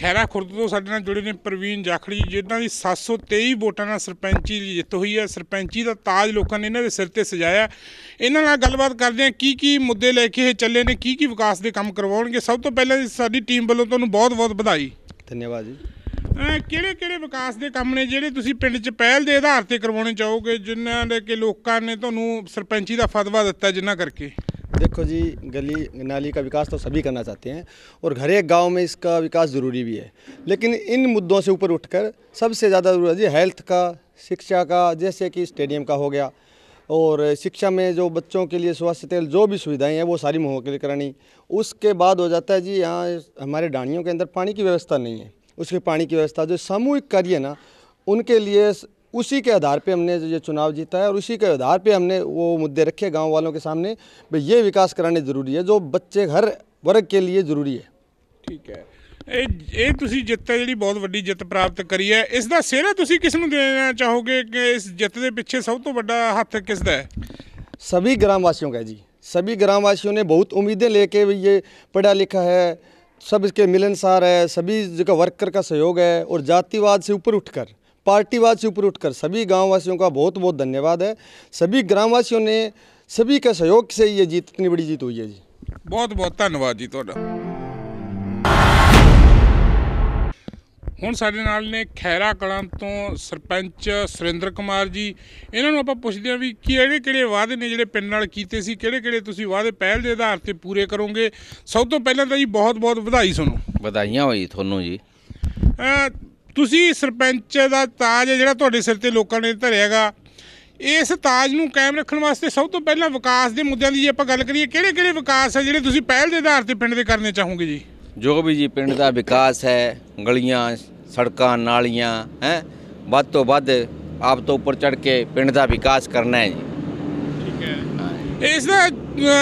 ਖੈਰਾ ਖੁਰਦ ਤੋਂ ਸਾਡੇ ਨਾਲ ਜੁੜੇ ਨੇ ਪ੍ਰਵੀਨ ਜਾਖੜੀ ਜਿਨ੍ਹਾਂ ਦੀ 723 ਵੋਟਾਂ ਨਾਲ ਸਰਪੰਚੀ ਦੀ ਜਿੱਤ ਹੋਈ ਹੈ। ਸਰਪੰਚੀ ਦਾ ਤਾਜ ਲੋਕਾਂ ਨੇ ਇਹਨਾਂ ਦੇ ਸਿਰ ਤੇ ਸਜਾਇਆ। ਇਹਨਾਂ ਨਾਲ ਗੱਲਬਾਤ ਕਰਦੇ ਹਾਂ ਕੀ ਕੀ ਮੁੱਦੇ ਲੈ ਕੇ ਇਹ ਚੱਲੇ ਨੇ ਕੀ ਕੀ ਵਿਕਾਸ ਦੇ ਕੰਮ ਕਰਵਾਉਣਗੇ? ਸਭ ਤੋਂ ਪਹਿਲਾਂ ਸਾਡੀ ਟੀਮ ਵੱਲੋਂ ਤੁਹਾਨੂੰ ਬਹੁਤ-ਬਹੁਤ ਵਧਾਈ। ਧੰਨਵਾਦ ਜੀ। ਕਿਹੜੇ ਕਿਹੜੇ ਵਿਕਾਸ ਦੇ ਕੰਮ ਨੇ ਜਿਹੜੇ ਤੁਸੀਂ ਪਿੰਡ 'ਚ ਪਹਿਲ ਦੇ ਆਧਾਰ ਤੇ ਕਰਵਾਉਣੇ ਚਾਹੋਗੇ ਜਿਨ੍ਹਾਂ ਦੇ ਕਿ ਲੋਕਾਂ ਨੇ ਤੁਹਾਨੂੰ ਸਰਪੰਚੀ ਦਾ ਫਤਵਾ ਦਿੱਤਾ ਜਿਨ੍ਹਾਂ ਕਰਕੇ? देखो जी, गली, नाली का विकास तो सभी करना चाहते हैं और हर एक गाँव में इसका विकास ज़रूरी भी है। लेकिन इन मुद्दों से ऊपर उठकर सबसे ज़्यादा ज़रूरत जी हेल्थ का, शिक्षा का, जैसे कि स्टेडियम का हो गया और शिक्षा में जो बच्चों के लिए स्वास्थ्य तेल जो भी सुविधाएँ हैं, वो सारी मुहैया के लिए करानी। उसके बाद हो जाता है जी यहाँ हमारे डाणियों के अंदर पानी की व्यवस्था नहीं है। उसके पानी की व्यवस्था, जो सामूहिक कार्य है ना, उनके लिए उसी के आधार पे हमने ये चुनाव जीता है और उसी के आधार पे हमने वो मुद्दे रखे गांव वालों के सामने भाई ये विकास कराने ज़रूरी है जो बच्चे हर वर्ग के लिए ज़रूरी है ਠੀਕ ਹੈ ਇਹ ਇਹ ਤੁਸੀਂ ਜਿੱਤ ਹੈ ਜਿਹੜੀ ਬਹੁਤ ਵੱਡੀ ਜਿੱਤ ਪ੍ਰਾਪਤ ਕਰੀ ਹੈ ਇਸ ਦਾ ਸਿਹਰਾ ਤੁਸੀਂ ਕਿਸ ਨੂੰ ਦੇਣਾ ਚਾਹੋਗੇ ਕਿ ਇਸ ਜਿੱਤ ਦੇ ਪਿੱਛੇ ਸਭ ਤੋਂ ਵੱਡਾ ਹੱਥ ਕਿਸ ਦਾ ਹੈ सभी ग्रामवासियों का है जी सभी ग्रामवासियों ने बहुत उम्मीदें लेके भी ये पढ़ा लिखा है सब इसके मिलनसार है सभी जगह वर्कर का सहयोग है और जातिवाद से ऊपर उठकर पार्टीवाद से ऊपर उठकर सभी गांववासियों का बहुत बहुत धन्यवाद है सभी ग्रामवासियों ने सभी के सहयोग से ये जीत इतनी बड़ी जीत हुई है जी ਬਹੁਤ ਬਹੁਤ ਧੰਨਵਾਦ ਜੀ ਤੁਹਾਡਾ ਹੁਣ ਸਾਡੇ ਨਾਲ ਨੇ ਖੈਰਾ ਕਲਾਂ ਤੋਂ ਸਰਪੰਚ ਸੁਰਿੰਦਰ ਕੁਮਾਰ ਜੀ ਇਹਨਾਂ ਨੂੰ ਆਪਾਂ ਪੁੱਛਦੇ ਹਾਂ ਵੀ ਕਿਹੜੇ ਕਿਹੜੇ ਵਾਅਦੇ ਨੇ ਜਿਹੜੇ ਪਿੰਡ ਨਾਲ ਕੀਤੇ ਸੀ ਕਿਹੜੇ ਕਿਹੜੇ ਤੁਸੀਂ ਵਾਅਦੇ ਪਹਿਲ ਦੇ ਆਧਾਰ ਤੇ ਪੂਰੇ ਕਰੋਗੇ ਸਭ ਤੋਂ ਪਹਿਲਾਂ ਤਾਂ ਜੀ ਬਹੁਤ ਬਹੁਤ ਵਧਾਈ ਤੁਹਾਨੂੰ ਵਧਾਈਆਂ ਹੋਈ ਤੁਹਾਨੂੰ ਜੀ ਅਹ ਤੁਸੀਂ ਸਰਪੰਚ ਦਾ ਤਾਜ ਜਿਹੜਾ ਤੁਹਾਡੇ ਸਿਰ ਤੇ ਲੋਕਾਂ ਨੇ ਧਰਿਆਗਾ ਇਸ ਤਾਜ ਨੂੰ ਕਾਇਮ ਰੱਖਣ ਵਾਸਤੇ ਸਭ ਤੋਂ ਪਹਿਲਾਂ ਵਿਕਾਸ ਦੇ ਮੁੱਦਿਆਂ ਦੀ ਜੇ ਆਪਾਂ ਗੱਲ ਕਰੀਏ ਕਿਹੜੇ ਕਿਹੜੇ ਵਿਕਾਸ ਹੈ ਜਿਹੜੇ ਤੁਸੀਂ ਪਹਿਲ ਦੇ ਆਧਾਰ ਤੇ ਪਿੰਡ ਦੇ ਕਰਨੇ ਚਾਹੋਗੇ ਜੀ? ਜੋ ਵੀ ਜੀ ਪਿੰਡ ਦਾ ਵਿਕਾਸ ਹੈ ਗਲੀਆਂ ਸੜਕਾਂ ਨਾਲੀਆਂ ਹੈ ਵੱਧ ਤੋਂ ਵੱਧ ਆਪ ਤੋਂ ਉੱਪਰ ਚੜ ਕੇ ਪਿੰਡ ਦਾ ਵਿਕਾਸ ਕਰਨਾ ਹੈ ਜੀ। ਠੀਕ ਹੈ। ਇਸ ਦਾ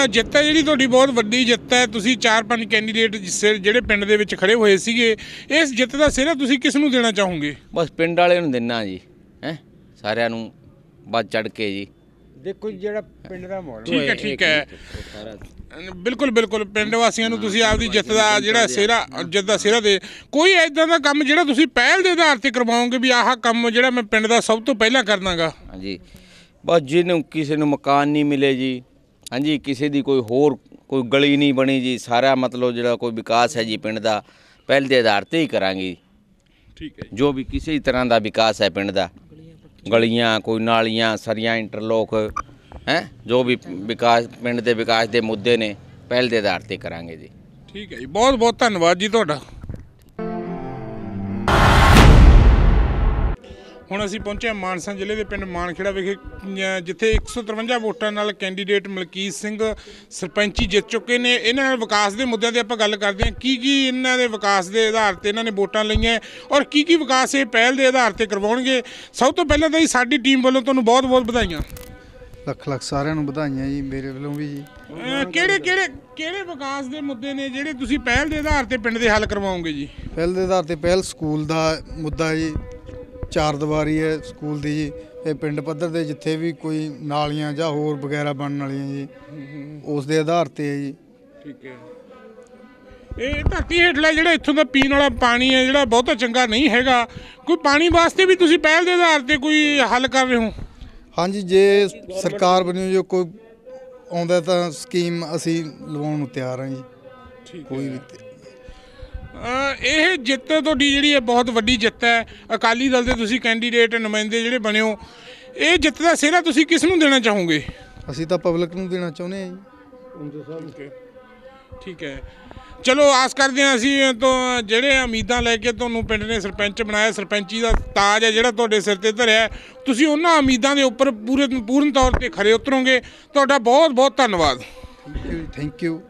ਜਿੱਤ ਹੈ ਜਿਹੜੀ ਤੁਹਾਡੀ ਬਹੁਤ ਵੱਡੀ ਜਿੱਤ ਹੈ। ਤੁਸੀਂ ਚਾਰ ਪੰਜ ਕੈਂਡੀਡੇਟ ਜਿਹੜੇ ਪਿੰਡ ਦੇ ਵਿੱਚ ਖੜੇ ਹੋਏ ਸੀਗੇ ਇਸ ਜਿੱਤ ਦਾ ਸਿਹਰਾ ਤੁਸੀਂ ਕਿਸ ਨੂੰ ਦੇਣਾ ਚਾਹੋਗੇ? ਬਸ ਪਿੰਡ ਵਾਲਿਆਂ ਨੂੰ ਦੇਣਾ ਜੀ ਹੈ? ਸਾਰਿਆਂ ਨੂੰ ਵੱਧ ਚੜ ਕੇ ਜੀ। ਦੇਖੋ ਜੀ, ਜਿਹੜਾ ਪਿੰਡ ਦਾ ਮਾਹੌਲ ਠੀਕ ਹੈ ਠੀਕ ਹੈ। ਬਿਲਕੁਲ ਬਿਲਕੁਲ ਪਿੰਡ ਵਾਸੀਆਂ ਨੂੰ ਤੁਸੀਂ ਆਪਦੀ ਜਿੱਤ ਦਾ ਜਿਹੜਾ ਸਿਹਰਾ ਜਿੱਤ ਦਾ ਸਿਹਰਾ ਦੇ ਕੋਈ ਐਦਾਂ ਦਾ ਕੰਮ ਜਿਹੜਾ ਤੁਸੀਂ ਪਹਿਲ ਦੇ ਆਧਾਰ ਤੇ ਕਰਵਾਓਗੇ ਵੀ ਆਹ ਕੰਮ ਜਿਹੜਾ ਮੈਂ ਪਿੰਡ ਦਾ ਸਭ ਤੋਂ ਪਹਿਲਾਂ ਕਰਨਾਗਾ? ਹਾਂਜੀ। ਬਸ ਜਿਹਨੂੰ ਕਿਸੇ ਨੂੰ ਮਕਾਨ ਨਹੀਂ ਮਿਲੇ ਜੀ ਹਾਂਜੀ ਕਿਸੇ ਦੀ ਕੋਈ ਹੋਰ ਕੋਈ ਗਲੀ ਨਹੀਂ ਬਣੀ ਜੀ ਸਾਰਾ ਮਤਲਬ ਜਿਹੜਾ ਕੋਈ ਵਿਕਾਸ ਹੈ ਜੀ ਪਿੰਡ ਦਾ ਪਹਿਲ ਦੇ ਆਧਾਰ ਤੇ ਹੀ ਕਰਾਂਗੇ ਠੀਕ ਹੈ ਜੋ। ਵੀ ਕਿਸੇ ਤਰ੍ਹਾਂ ਦਾ ਵਿਕਾਸ ਹੈ ਪਿੰਡ ਦਾ ਗਲੀਆਂ ਕੋਈ ਨਾਲੀਆਂ ਸਰੀਆਂ ਇੰਟਰਲੋਕ ਹੈ ਜੋ ਵੀ ਵਿਕਾਸ ਪਿੰਡ ਦੇ ਵਿਕਾਸ ਦੇ ਮੁੱਦੇ ਨੇ ਪਹਿਲ ਦੇ ਆਧਾਰ ਤੇ ਕਰਾਂਗੇ ਜੀ। ਠੀਕ ਹੈ ਜੀ ਬਹੁਤ ਬਹੁਤ ਧੰਨਵਾਦ ਜੀ ਤੁਹਾਡਾ। ਹੁਣ ਅਸੀਂ ਪਹੁੰਚੇ ਹਾਂ ਮਾਨਸਾ ਜ਼ਿਲ੍ਹੇ ਦੇ ਪਿੰਡ ਮਾਨਖੇੜਾ ਵਿਖੇ ਜਿੱਥੇ 153 ਵੋਟਾਂ ਨਾਲ ਕੈਂਡੀਡੇਟ ਮਲਕੀਤ ਸਿੰਘ ਸਰਪੰਚੀ ਜਿੱਤ ਚੁੱਕੇ ਨੇ। ਇਹਨਾਂ ਨਾਲ ਵਿਕਾਸ ਦੇ ਮੁੱਦਿਆਂ ਤੇ ਆਪਾਂ ਗੱਲ ਕਰਦੇ ਹਾਂ। ਕੀ ਕੀ ਇਹਨਾਂ ਦੇ ਵਿਕਾਸ ਦੇ ਆਧਾਰ ਤੇ ਇਹਨਾਂ ਨੇ ਵੋਟਾਂ ਲਈਆਂ ਔਰ ਕੀ ਕੀ ਵਿਕਾਸ ਇਹ ਪਹਿਲ ਦੇ ਆਧਾਰ ਤੇ ਕਰਵਾਉਣਗੇ? ਸਭ ਤੋਂ ਪਹਿਲਾਂ ਤਾਂ ਜੀ ਸਾਡੀ ਟੀਮ ਵੱਲੋਂ ਤੁਹਾਨੂੰ ਬਹੁਤ ਬਹੁਤ ਵਧਾਈਆਂ। ਲੱਖ ਲੱਖ ਸਾਰਿਆਂ ਨੂੰ ਵਧਾਈਆਂ ਜੀ ਮੇਰੇ ਵੱਲੋਂ ਵੀ ਜੀ। ਕਿਹੜੇ ਕਿਹੜੇ ਕਿਹੜੇ ਵਿਕਾਸ ਦੇ ਮੁੱਦੇ ਨੇ ਜਿਹੜੇ ਤੁਸੀਂ ਪਹਿਲ ਦੇ ਆਧਾਰ ਤੇ ਪਿੰਡ ਦੇ ਹੱਲ ਕਰਵਾਓਗੇ ਜੀ? ਪਹਿਲ ਦੇ ਆਧਾਰ ਤੇ ਪਹਿਲ ਸਕੂਲ ਦਾ ਮੁੱਦਾ ਜੀ ਚਾਰ ਦੀਵਾਰੀ ਹੈ ਸਕੂਲ ਦੀ ਜੀ ਇਹ ਪਿੰਡ ਪੱਧਰ ਤੇ ਜਿੱਥੇ ਵੀ ਕੋਈ ਨਾਲੀਆਂ ਜਾਂ ਹੋਰ ਵਗੈਰਾ ਬਣਨ ਵਾਲੀਆਂ ਜੀ ਉਸ ਦੇ ਆਧਾਰ ਤੇ ਹੈ ਜੀ। ਠੀਕ ਹੈ। ਇਹ ਧਰਤੀ ਹੇਠਲਾ ਜਿਹੜਾ ਇੱਥੋਂ ਦਾ ਪੀਣ ਵਾਲਾ ਪਾਣੀ ਹੈ ਜਿਹੜਾ ਬਹੁਤਾ ਚੰਗਾ ਨਹੀਂ ਹੈਗਾ ਕੋਈ ਪਾਣੀ ਵਾਸਤੇ ਵੀ ਤੁਸੀਂ ਪਹਿਲ ਦੇ ਆਧਾਰ ਤੇ ਕੋਈ ਹੱਲ ਕਰ ਰਹੇ ਹੋ? ਹਾਂਜੀ ਜੇ ਸਰਕਾਰ ਵੱਲੋਂ ਜੋ ਕੋਈ ਆਉਂਦਾ ਤਾਂ ਸਕੀਮ ਅਸੀਂ ਲਵਾਉਣ ਨੂੰ ਤਿਆਰ ਹਾਂ ਜੀ। ਠੀਕ ਕੋਈ ਵੀ ਇਹ ਜਿੱਤ ਤੁਹਾਡੀ ਜਿਹੜੀ ਹੈ ਬਹੁਤ ਵੱਡੀ ਜਿੱਤ ਹੈ। ਅਕਾਲੀ ਦਲ ਦੇ ਤੁਸੀਂ ਕੈਂਡੀਡੇਟ ਨੁਮਾਇੰਦੇ ਜਿਹੜੇ ਬਣੇ ਹੋ ਇਹ ਜਿੱਤ ਦਾ ਸਿਹਰਾ ਤੁਸੀਂ ਕਿਸ ਨੂੰ ਦੇਣਾ ਚਾਹੋਗੇ? ਅਸੀਂ ਤਾਂ ਪਬਲਿਕ ਨੂੰ ਦੇਣਾ ਚਾਹੁੰਦੇ ਹਾਂ ਜੀ। ਠੀਕ ਹੈ। ਚਲੋ ਆਸ ਕਰਦੇ ਹਾਂ ਅਸੀਂ ਤੋਂ ਜਿਹੜੇ ਉਮੀਦਾਂ ਲੈ ਕੇ ਤੁਹਾਨੂੰ ਪਿੰਡ ਨੇ ਸਰਪੰਚ ਬਣਾਇਆ ਸਰਪੰਚੀ ਦਾ ਤਾਜ ਹੈ ਜਿਹੜਾ ਤੁਹਾਡੇ ਸਿਰ ਤੇ ਧਰਿਆ ਹੈ, ਤੁਸੀਂ ਉਹਨਾਂ ਉਮੀਦਾਂ ਦੇ ਉੱਪਰ ਪੂਰੇ ਪੂਰਨ ਤੌਰ ਤੇ ਖਰੇ ਉਤਰੋਗੇ। ਤੁਹਾਡਾ ਬਹੁਤ ਬਹੁਤ ਧੰਨਵਾਦ ਥੈਂਕ ਯੂ